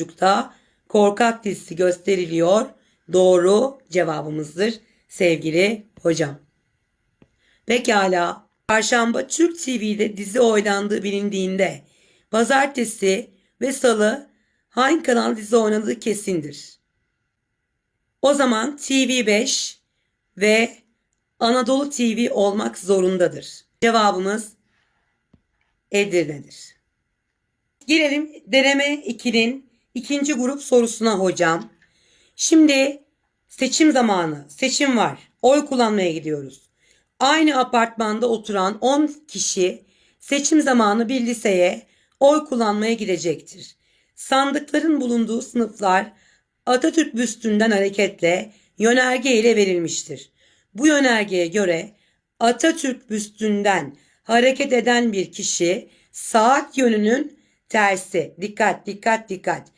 çocukta korkak dizisi gösteriliyor. Doğru cevabımızdır sevgili hocam. Pekala. Çarşamba Türk TV'de dizi oynandığı bilindiğinde pazartesi ve salı hangi kanal dizi oynadığı kesindir. O zaman TV5 ve Anadolu TV olmak zorundadır. Cevabımız Edirne'dir. Gelelim deneme 2'nin ikinci grup sorusuna hocam. Şimdi seçim zamanı, seçim var. Oy kullanmaya gidiyoruz. Aynı apartmanda oturan 10 kişi seçim zamanı bir liseye oy kullanmaya gidecektir. Sandıkların bulunduğu sınıflar Atatürk büstünden hareketle yönerge ile verilmiştir. Bu yönergeye göre Atatürk büstünden hareket eden bir kişi saat yönünün tersi. Dikkat dikkat dikkat.